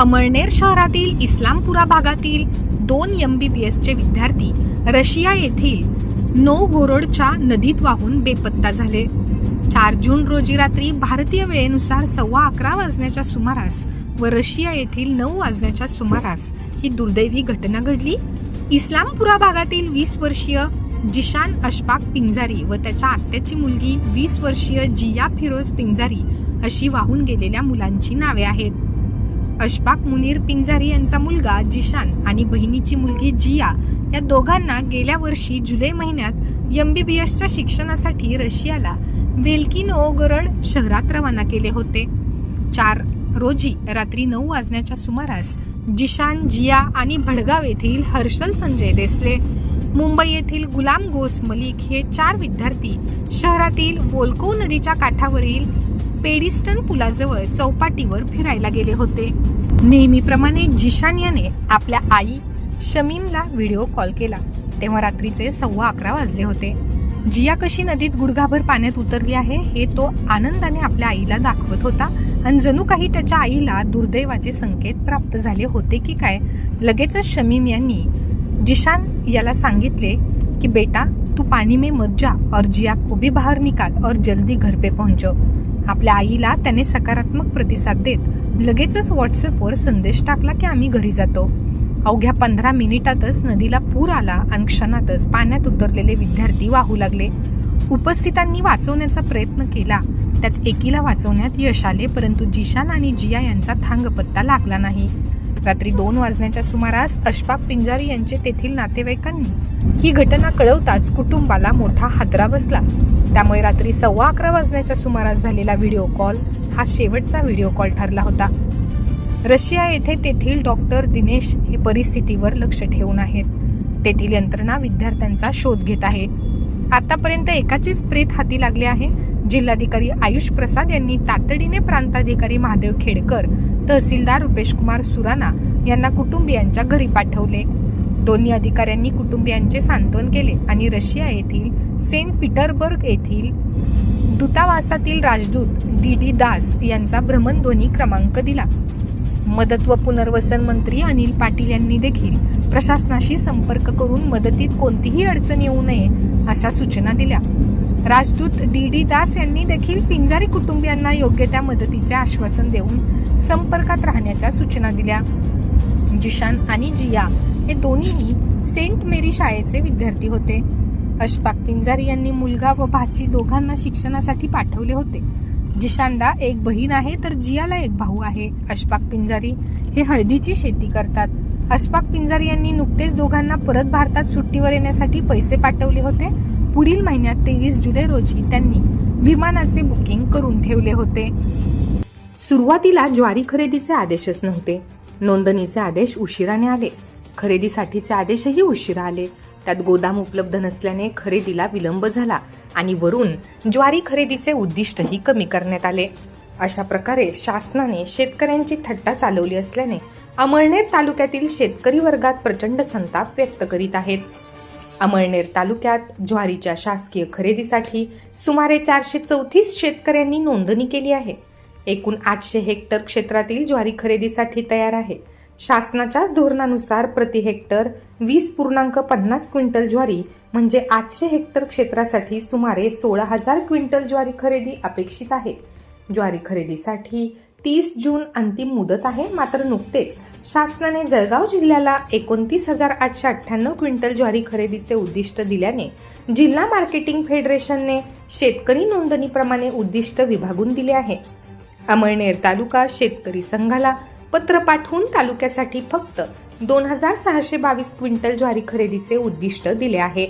अमळनेर शहरातील इस्लामपुरा भागातील दोन एम बी बी एसचे विद्यार्थी रशिया येथील नोवगोरोडच्या नदीत वाहून बेपत्ता झाले. चार जून रोजी रात्री भारतीय वेळेनुसार सव्वा अकरा वाजण्याच्या सुमारास व रशिया येथील नऊ वाजण्याच्या सुमारास ही दुर्दैवी घटना घडली. इस्लामपुरा भागातील वीस वर्षीय जिशान अशफाक पिंजारी व त्याच्या आत्याची मुलगी वीस वर्षीय जिया फिरोज पिंजारी अशी वाहून गेलेल्या मुलांची नावे आहेत. अशफाक मुनीर पिंजारी यांचा मुलगा जिशान आणि बहिणीची मुलगी जिया या दोघांना गेल्या वर्षी जुलै महिन्यात एमबीबीएसच्या शिक्षणासाठी रशियाला वेल्की ओगरड शहरात रवाना केले होते. चार रोजी रात्री नऊ वाजण्याच्या सुमारास जिशान जिया आणि भडगाव येथील हर्षल संजय देसले. मुंबई येथील गुलाम गोस मलिक हे चार विद्यार्थी शहरातील वोल्को नदीच्या काठावरील पेडिस्टन पुलाजवळ चौपाटीवर फिरायला गेले होते. नेहमीप्रमाणे जिशान याने आपल्या आई शमीमला व्हिडिओ कॉल केला. तेव्हा रात्रीचे सव्वा अकरा वाजले होते. जिया कशी नदीत गुडघाभर पाण्यात उतरली आहे हे तो आनंदाने आपल्या आईला दाखवत होता आणि जणू काही त्याच्या आईला दुर्दैवाचे संकेत प्राप्त झाले होते की काय लगेचच शमीम यांनी जिशान याला सांगितले की बेटा तू पाणी में मत जा और जिया को भी बाहर निकाल और जल्दी घर पे पहुंचो. आपल्या आईला त्याने सकारात्मक प्रतिसाद देत लगेचच व्हॉट्सअपवर संदेश टाकला की आम्ही घरी जातो. अवघ्या पंधरा मिनिटातच नदीला पूर आला आणि क्षणातच पाण्यात उतरलेले विद्यार्थी वाहू लागले. उपस्थितांनी वाचवण्याचा प्रयत्न केला. त्यात एकीला वाचवण्यात यश आले परंतु जिशान आणि जिया यांचा थांगपत्ता लागला नाही. रात्री दोन वाजण्याच्या सुमारास अशफाक पिंजारी यांचे तेथील नातेवाईकांनी ही घटना कळवताच कुटुंबाला मोठा हादरा बसला. त्यामुळे रात्री सव्वा अकरा वाजण्याच्या सुमारास झालेला व्हिडिओ कॉल हा शेवटचा व्हिडिओ कॉल ठरला होता. रशिया येथे तेथील डॉक्टर दिनेश हे परिस्थितीवर लक्ष ठेवून आहेत. तेथील यंत्रणा विद्यार्थ्यांचा शोध घेत आहे. आतापर्यंत एकाचीच प्रेत हाती लागले आहे. जिल्हाधिकारी आयुष प्रसाद यांनी तातडीने प्रांताधिकारी महादेव खेडकर तहसीलदार रुपेश कुमार सुराना यांना कुटुंबियांच्या घरी पाठवले. दोन्ही अधिकाऱ्यांनी कुटुंबियांचे सांत्वन केले आणि रशिया येथील सेंट पीटरबर्ग येथील दूतावासातील राजदूत डी डी दास यांचा भ्रमणध्वनी क्रमांक दिला. मदत व पुनर्वसन मंत्री अनिल पाटील यांनी देखील प्रशासनाशी संपर्क करून मदतीत कोणतीही अडचण येऊ नये अशा सूचना दिल्या. राजदूत डी डी दास यांनी देखील पिंजारी कुटुंबियांना योग्य त्या मदतीचे आश्वासन देऊन संपर्कात राहण्याच्या सूचना दिल्या. जिशान आणि जिया हे दोन्हीही सेंट मेरी शाळेचे विद्यार्थी होते. अशफाक पिंजारी यांनी मुलगा व भाची दोघांना शिक्षणासाठी पाठवले होते. जिशानला एक बहीण आहे तर जियाला एक भाऊ आहे अशफाक पिंजारी. हे हळदीची शेती करतात. अशफाक पिंजारी यांनी नुकतेच दोघांना परत भारतात सुट्टीवर येण्यासाठी पैसे पाठवले होते. पुढील महिन्यात तेवीस जुलै रोजी त्यांनी विमानाचे बुकिंग करून ठेवले होते. सुरुवातीला ज्वारी खरेदीचे आदेशच नव्हते. नोंदणीचे आदेश उशिराने आले. खरेदीसाठीचे आदेशही उशिरा आले. त्यात गोदाम उपलब्ध नसल्याने खरेदीला विलंब झाला आणि वरून ज्वारी खरेदीचे उद्दिष्टही कमी करण्यात आले. अशा प्रकारे शासनाने शेतकऱ्यांची थट्टा चालवली असल्याने अमळनेर तालुक्यातील शेतकरी वर्गात प्रचंड संताप व्यक्त करीत आहेत. अमळनेर तालुक्यात ज्वारीच्या शासकीय खरेदीसाठी सुमारे चारशे चौतीस शेतकऱ्यांनी नोंदणी केली आहे. एकूण आठशे हेक्टर क्षेत्रातील ज्वारी खरेदीसाठी तयार आहे. शासनाच्याच धोरणानुसार प्रति हेक्टर वीस पूर्णांक पन्नास क्विंटल ज्वारी म्हणजे आठशे हेक्टर क्षेत्रासाठी सुमारे सोळा हजार क्विंटल ज्वारी खरेदी अपेक्षित आहे. ज्वारी खरेदीसाठी तीस जून अंतिम मुदत आहे मात्र नुकतेच शासनाने जळगाव जिल्ह्याला एकोणतीस हजार आठशे अठ्ठ्याण्णव क्विंटल ज्वारी खरेदीचे उद्दिष्ट दिल्याने जिल्हा मार्केटिंग फेडरेशनने शेतकरी नोंदणीप्रमाणे उद्दिष्ट विभागून दिले आहे. अमळनेर तालुका शेतकरी संघाला पत्र पाठवून तालुक्यासाठी फक्त दोन हजार सहाशे बावीस क्विंटल ज्वारी खरेदीचे उद्दिष्ट दिले आहे.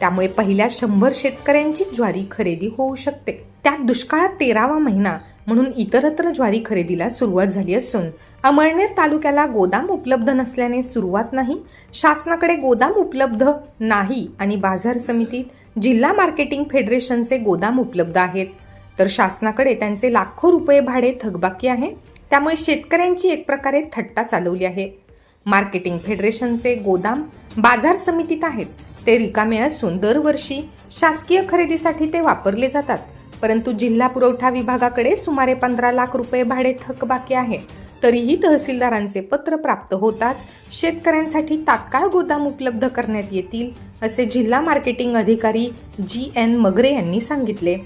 त्यामुळे पहिल्या शंभर शेतकऱ्यांची ज्वारी खरेदी होऊ शकते. त्यात दुष्काळात तेरावा महिना म्हणून इतरत्र ज्वारी खरेदीला सुरुवात झाली असून अमळनेर तालुक्याला गोदाम उपलब्ध नसल्याने सुरुवात नाही. शासनाकडे गोदाम उपलब्ध नाही आणि बाजार समितीत जिल्हा मार्केटिंग फेडरेशनचे गोदाम उपलब्ध आहेत. तर शासनाकडे त्यांचे लाखो रुपये भाडे थकबाकी आहे. त्यामुळे शेतकऱ्यांची एक प्रकारे थट्टा चालवली आहे. मार्केटिंग फेडरेशनचे गोदाम बाजार समितीत आहेत. ते रिकामे असून दरवर्षी शासकीय खरेदीसाठी ते वापरले जातात. परंतु जिल्हा पुरवठा विभागाकडे सुमारे पंधरा लाख रुपये भाडे थकबाकी आहे. तरीही तहसीलदारांचे पत्र प्राप्त होताच शेतकऱ्यांसाठी तात्काळ गोदाम उपलब्ध करण्यात येतील असे जिल्हा मार्केटिंग अधिकारी जी एन मगरे यांनी सांगितले.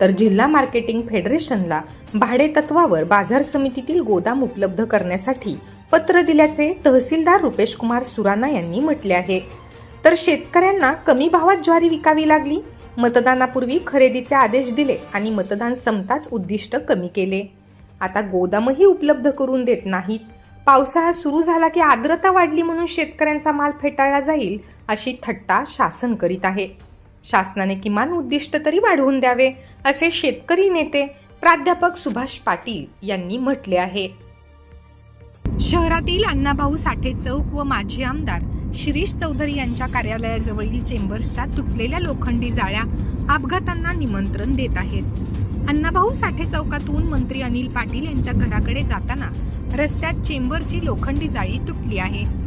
तर जिल्हा मार्केटिंग फेडरेशनला भाडेतत्वावर बाजार समितीतील गोदाम उपलब्ध करण्यासाठी पत्र दिल्याचे तहसीलदार रुपेश कुमार सुराना यांनी म्हटले आहे. तर शेतकऱ्यांना कमी भावात ज्वारी विकावी लागली. मतदानापूर्वी खरेदीचे आदेश दिले आणि मतदान संपताच उद्दिष्ट कमी केले. आता गोदामही उपलब्ध करून देत नाहीत. पावसाळा सुरू झाला की आर्द्रता वाढली म्हणून शेतकऱ्यांचा माल फेटाळला जाईल अशी थट्टा शासन करीत आहे. शासनाने किमान उद्दिष्ट तरी वाढवून द्यावे असे शेतकरी नेते प्राध्यापक सुभाष पाटील यांनी म्हटले आहे. शहरातील अण्णाभाऊ साठे चौक व माजी आमदार शिरीष चौधरी यांच्या कार्यालयाजवळील चेंबर्सच्या तुटलेल्या लोखंडी जाळ्या अपघातांना निमंत्रण देत आहेत. अण्णाभाऊ साठे चौकातून मंत्री अनिल पाटील यांच्या घराकडे जाताना रस्त्यात चेंबरची लोखंडी जाळी तुटली आहे.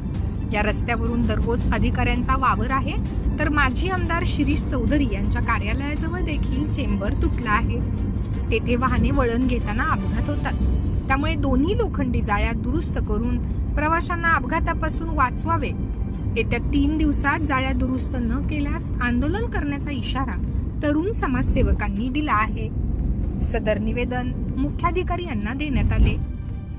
या रस्त्यावरून दररोज अधिकाऱ्यांचा वावर आहे तर माजी आमदार शिरीष चौधरी यांच्या कार्यालयाजवळ देखील चेंबर तुटला आहे. तेथे वाहने वळण घेताना अपघात होतात. त्यामुळे दोन्ही लोखंडी जाळ्या दुरुस्त करून प्रवाशांना अपघातापासून वाचवावे. येत्या तीन दिवसात जाळ्या दुरुस्त न केल्यास आंदोलन करण्याचा इशारा तरुण समाजसेवकांनी दिला आहे. सदर निवेदन मुख्याधिकारी यांना देण्यात आले.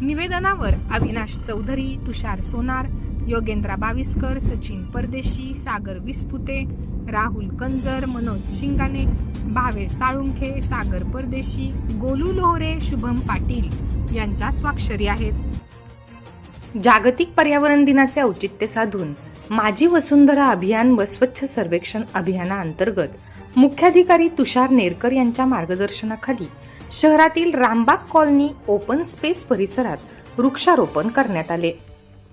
निवेदनावर अविनाश चौधरी तुषार सोनार योगेंद्रा बाविस्कर सचिन परदेशी सागर विस्पुते राहुल कंजर मनोज शिंगाने भावेश साळुंखे सागर परदेशी गोलू लोहरे शुभम पाटील यांच्या स्वाक्षरी आहेत. जागतिक पर्यावरण दिनाचे औचित्य साधून माझी वसुंधरा अभियान व स्वच्छ सर्वेक्षण अभियानाअंतर्गत मुख्याधिकारी तुषार नेरकर यांच्या मार्गदर्शनाखाली शहरातील रामबाग कॉलनी ओपन स्पेस परिसरात वृक्षारोपण करण्यात आले.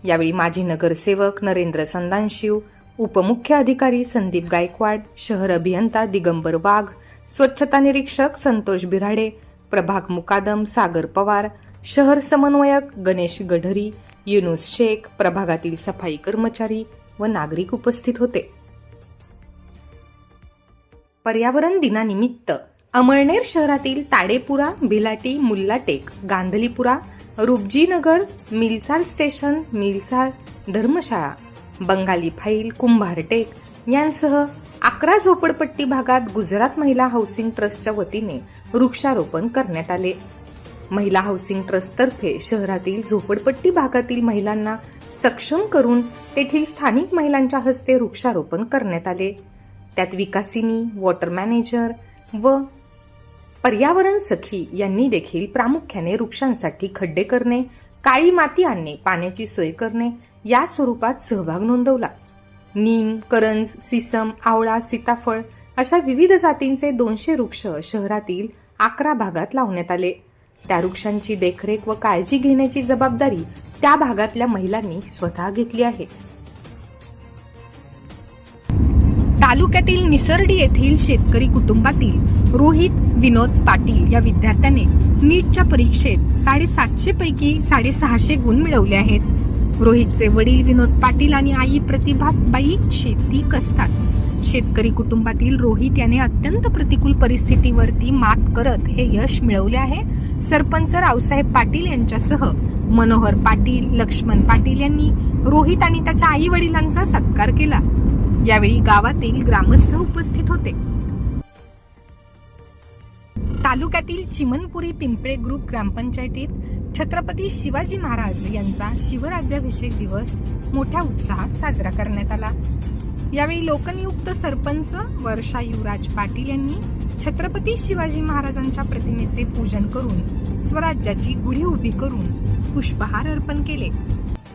यावेळी माजी नगरसेवक नरेंद्र संदानशिव उपमुख्य अधिकारी संदीप गायकवाड शहर अभियंता दिगंबर वाघ स्वच्छता निरीक्षक संतोष बिराडे प्रभाग मुकादम सागर पवार शहर समन्वयक गणेश गढरी युनुस शेख प्रभागातील सफाई कर्मचारी व नागरिक उपस्थित होते. पर्यावरण दिनानिमित्त अमळनेर शहरातील ताडेपुरा भिलाटी मुल्लाटेक गांधलीपुरा रुपजीनगर मिलचाल स्टेशन मिलचाल धर्मशाळा बंगाली फाईल कुंभारटेक यांसह अकरा झोपडपट्टी भागात गुजरात महिला हाऊसिंग ट्रस्टच्या वतीने वृक्षारोपण करण्यात आले. महिला हाऊसिंग ट्रस्टतर्फे शहरातील झोपडपट्टी भागातील महिलांना सक्षम करून तेथील स्थानिक महिलांच्या हस्ते वृक्षारोपण करण्यात आले. त्यात विकासिनी वॉटर मॅनेजर व पर्यावरण सखी यांनी देखील प्रामुख्याने वृक्षांसाठी खड्डे करणे काळी माती आणणे पाण्याची सोय करणे या स्वरूपात सहभाग नोंदवला. नीम करंज सिसम आवळा सीताफळ अशा विविध जातींचे दोनशे वृक्ष शहरातील अकरा भागात लावण्यात आले. त्या वृक्षांची देखरेख व काळजी घेण्याची जबाबदारी त्या भागातल्या महिलांनी स्वतः घेतली आहे. तालुक्यातील निसर्डी येथील शेतकरी कुटुंबातील रोहित विनोद पाटील या विद्यार्थ्याने नीटच्या परीक्षेत साडेसातशे पैकी साडेसहाशे गुण मिळवले आहेत. रोहितचे वडील विनोद पाटील आणि आई प्रतिभाबाई शेती कसतात? शेतकरी कुटुंबातील रोहित याने अत्यंत प्रतिकूल परिस्थितीवरती मात करत हे यश मिळवले आहे. सरपंच रावसाहेब पाटील यांच्यासह मनोहर पाटील लक्ष्मण पाटील यांनी रोहित आणि त्याच्या आई वडिलांचा सत्कार केला. यावेळी गावातील ग्रामस्थ उपस्थित होते. तालुक्यातील चिमनपुरी पिंपळे ग्रुप ग्रामपंचायतीत छत्रपती शिवाजी महाराज यांचा शिवराज्याभिषेक दिवस मोठ्या उत्साहात साजरा करण्यात आला. यावेळी लोकनियुक्त सरपंच वर्षा युवराज पाटील यांनी छत्रपती शिवाजी महाराजांच्या प्रतिमेचे पूजन करून स्वराज्याची गुढी उभी करून पुष्पहार अर्पण केले.